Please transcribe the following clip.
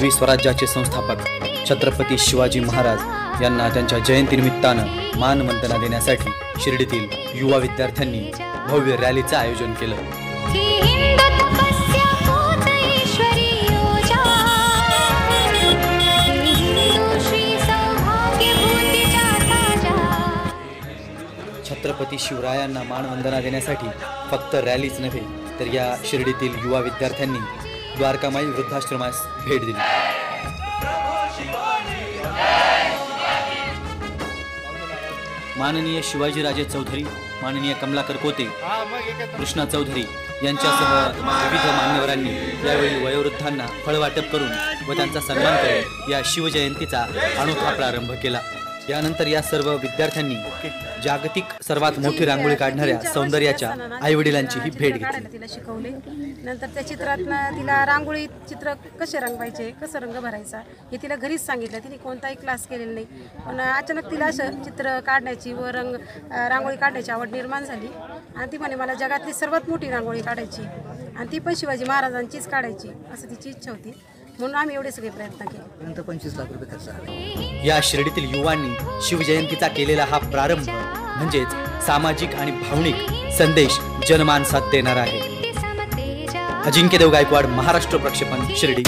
स्वराज्याचे संस्थापक छत्रपती शिवाजी महाराज यांना त्यांच्या जयंतीनिमित्तानं मानवंदना देण्यासाठी शिर्डीतील युवा विद्यार्थ्यांनी भव्य रॅलीचं आयोजन केलं. छत्रपती शिवरायांना मानवंदना देण्यासाठी फक्त रॅलीच नव्हे तर या शिर्डीतील युवा विद्यार्थ्यांनी द्वारकामाई वृद्धाश्रमास भेट दिली. माननीय शिवाजीराजे चौधरी माननीय कमलाकर कोते कृष्णा चौधरी यांच्यासह विविध मान्यवरांनी यावेळी वयोवृद्धांना फळवाटप करून व त्यांचा सन्मान करून या शिवजयंतीचा अनोखा प्रारंभ केला. यानंतर या सर्व विद्यार्थ्यांनी जागतिक सर्वात मोठी रांगोळी काढणाऱ्या सौंदर्याच्या आईवडिलांची ही भेट काढायला घेतली तिला शिकवले. नंतर त्या चित्रातनं तिला रांगोळी चित्र कसे रंगवायचे कसं रंग भरायचा हे तिला घरीच सांगितलं. तिने कोणताही क्लास केलेला नाही. पण अचानक तिला असं चित्र काढण्याची व रंग रांगोळी काढण्याची आवड निर्माण झाली. आणि ती म्हणे मला जगातली सर्वात मोठी रांगोळी काढायची आणि ती पण शिवाजी महाराजांचीच काढायची असं तिची इच्छा होती. म्हणून आम्ही एवढे सगळे प्रयत्न केले. पंचवीस लाख रुपये खर्च आला. या शिर्डीतील युवांनी शिवजयंतीचा केलेला हा प्रारंभ म्हणजेच सामाजिक आणि भावनिक संदेश जनमानसात देणार आहे. अजिंक्य देव गायकवाड महाराष्ट्र प्रक्षेपण शिर्डी.